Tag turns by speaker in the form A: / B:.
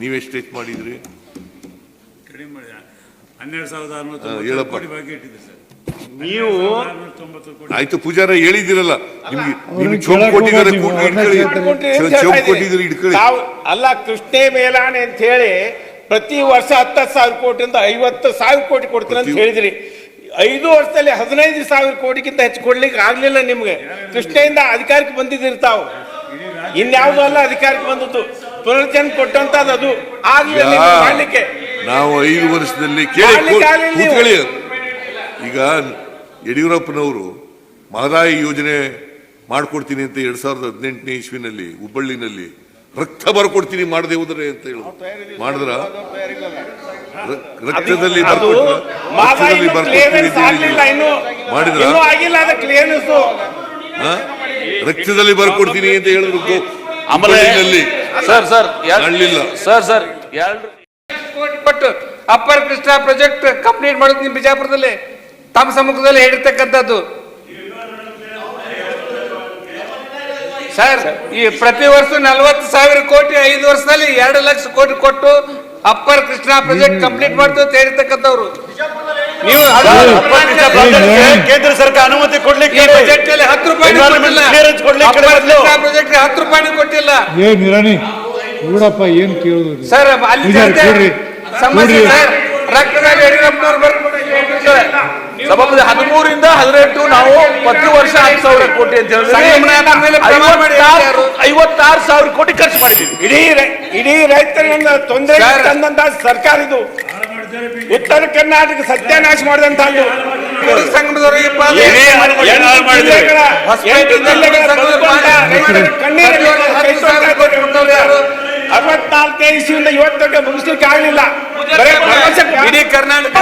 A: ನೀವೆಷ್ಟು ಹೆಚ್ಚು ಮಾಡಿದ್ರಿ?
B: ಕಡಿಮೆ ಮಾಡಿ ಹನ್ನೆರಡು ಸಾವಿರದ ಆರುನೂರ
A: ಹೇಳಪ್ಪ.
B: ಕೋಟಿ ಬಾಕಿ ಇಟ್ಟಿದೆ ಸರ್.
C: ನೀವು
B: ಆರುನೂರ ತೊಂಬತ್ತು ಕೋಟಿ.
A: ಆಯ್ತು ಪೂಜಾರ ಹೇಳಿದಿರಲ್ಲ ನಿಮ್ಗೆ ನಿಮ್ಗೆ ಚೊಂಬು
D: ಕೇಳಕ್
A: ಕೊಟ್ಟಿದ್ದಾರೆ
D: ಹೋಗ್ಬೇಡಿ ನೀವು,
A: ಇಟ್ಕೊಳ್ಳಿ.
D: ಅವ್ರನ್ನ
C: ಮಾಡ್ಕೊಂಡ್ರೆ ಏನ್
A: ಚೊ- ಚೊಂಬು
C: ಹೇಳ್ತಾ
A: ಕೊಟ್ಟಿದ್ರೆ
C: ಇದ್ದೀರಿ?
A: ಇಟ್ಕೊಳ್ಳಿ.
C: ತಾವು ಅಲ್ಲ ಕೃಷ್ಣೇ ಮೇಲಾನೆ ಅಂತ ಹೇಳಿ ಪ್ರತಿ ವರ್ಷ ಹತ್ತು ಸಾವಿರ ಕೋಟಿಯಿಂದ ಐವತ್ತು ಸಾವಿರ ಕೋಟಿ ಕೊಡ್ತೀನಿ ಅಂತ
A: ಪ್ರತಿ-
C: ಹೇಳಿದ್ರಿ. ಐದು ವರ್ಷದಲ್ಲಿ ಹದಿನೈದು ಸಾವಿರ ಕೋಟಿಗಿಂತ ಹೆಚ್ಚು ಕೊಡ್ಲಿಕ್ಕೆ ಆಗ್ಲಿಲ್ಲ ನಿಮ್ಗೆ. ಕೃಷ್ಣೆಯಿಂದ ಅಧಿಕಾರಕ್ಕೆ ಬಂದಿದ್ದಿರ್ತಾವ ತಾವು. ಇನ್ಯಾವುದೂ ಅಲ್ಲ ಅಧಿಕಾರಕ್ಕೆ ಬಂದದ್ದು. ಪುನರ್ಜನ್ ಕೊಟ್ಟಂತದ್ದು ಅದು ಮಾಡ್ಲಿಕ್ಕೆ.
A: ನಾವು ಐದು ವರ್ಷದಲ್ಲಿ ಕೇಳಿ ಕೂತ್ಕೊಳ್ಳಿ. ಈಗ ಯಡಿಯೂರಪ್ಪನವರು ಮಹದಾಯಿ ಯೋಜನೆ ಮಾಡ್ಕೊಡ್ತೀನಿ ಅಂತ ಎರಡ್ ಸಾವಿರದ ಹದಿನೆಂಟನೇ ಇಸ್ವಿನಲ್ಲಿ ಹುಬ್ಬಳ್ಳಿನಲ್ಲಿ ರಕ್ತ ಬರ್ಕೊಡ್ತೀನಿ ಮಾಡದೆ ಹೋದ್ರೆ ಅಂತ ಹೇಳಿ. ಮಾಡಿದ್ರ? ರಕ್ತದಲ್ಲಿ ರಕ್ತದಲ್ಲಿ ಬರ್ಕೊಡ್ತೀನಿ
C: ಕ್ಲಿಯರೆನ್ಸ್
A: ಅಂತ ಹೇಳಿದ್ರು. ಮಾಡಿದ್ರ?
C: ಇನ್ನೂ ಆಗಿಲ್ಲ ಅದ ಕ್ಲಿಯರೆನ್ಸ್
A: ಹಾ? ರಕ್ತದಲ್ಲಿ ಬರ್ಕೊಡ್ತೀನಿ ಅಂತ ಹೇಳಿದ್ರು ಹುಬ್ಬಳ್ಳಿನಲ್ಲಿ.
E: Sir sir. ಸರ್ ಸರ್ ಎರಡು
F: ಕೋಟಿ ಕೊಟ್ಟು ಅಪ್ಪರ್ ಕೃಷ್ಣ ಪ್ರಾಜೆಕ್ಟ್ ಕಂಪ್ಲೀಟ್ ಮಾಡೋದು ನಿಮ್ಮ ಬಿಜಾಪುರದಲ್ಲಿ? ತಮ್ಮ ಸಮ್ಮುಖದಲ್ಲಿ ಹೇಳಿರ್ತಕ್ಕಂಥದ್ದು. ಸರ್ ಈ ಪ್ರತಿ ವರ್ಷ ನಲವತ್ತು ಸಾವಿರ ಕೋಟಿ ಐದು ವರ್ಷದಲ್ಲಿ ಎರಡು ಲಕ್ಷ ಕೋಟಿ ಕೊಟ್ಟು ಅಪ್ಪರ್ ಕೃಷ್ಣ ಪ್ರಾಜೆಕ್ಟ್ ಕಂಪ್ಲೀಟ್ ಮಾಡ್ತು ಅಂತ ಹೇಳಿರ್ತಕ್ಕಂಥವ್ರು. ನೀವು
E: ಕೇಂದ್ರ ಸರ್ಕಾರ ಅನುಮತಿ ಕೊಡ್ಲಿಕ್ಕೆ
F: ಪ್ರಾಜೆಕ್ಟ್ ಹತ್ತು ರೂಪಾಯಿ ಕೊಟ್ಟಿಲ್ಲ
D: ಏ ನಿರಾಣಿ ನೋಡಪ್ಪ ಏನ್ ಕೇಳುದು?
F: ಸರ್ ಅಲ್ಲಿ. ಸಮಸ್ಯೆ ಯಡಿಯೂರಪ್ಪನವ್ರು
E: ಸಭಾಪತಿ ಹದಿಮೂರಿಂದ ಹದಿನೆಂಟು ನಾವು ಪ್ರತಿ ವರ್ಷ ಹತ್ತು ಸಾವಿರ ಕೋಟಿ ಅಂತ ಹೇಳಿದ್ರೆ
F: ಯಾರು?
E: ಐವತ್ತಾರು ಸಾವಿರ ಕೋಟಿ ಖರ್ಚು ಮಾಡಿದ್ದೀವಿ
C: ಇಡೀ ಇಡೀ ರೈತರಿಂದ ತೊಂದರೆ. ತಂದಂತ ಸರ್ಕಾರ ಇದು ಉತ್ತರ ಕರ್ನಾಟಕ ಸತ್ಯಾನಾಶ ಮಾಡಿದಂತ
F: ಸಂಘದವರಿಗೆ
E: ಏನೇ ಮಾಡಿ- ಏನ್ ಹಾಳು ಮಾಡಿದ್ರಿ?
C: ಎಂಟು ಜಿಲ್ಲೆಗಳ ಬದುಕುವಂತ ರೈತರ ಕಣ್ಣೀರಲ್ಲಿ ಕೈ ತೊಳ್ತಾ ಇದ್ದಾರೆ. ಅರವತ್ನಾಲ್ಕನೇ ಇಸ್ವಿಯಿಂದ ಇವತ್ತಕ್ಕೆ ಮುಗಿಸ್ಲಿಕ್ಕೆ ಆಗಲಿಲ್ಲ.
F: ಇಡೀ ಕರ್ನಾಟಕ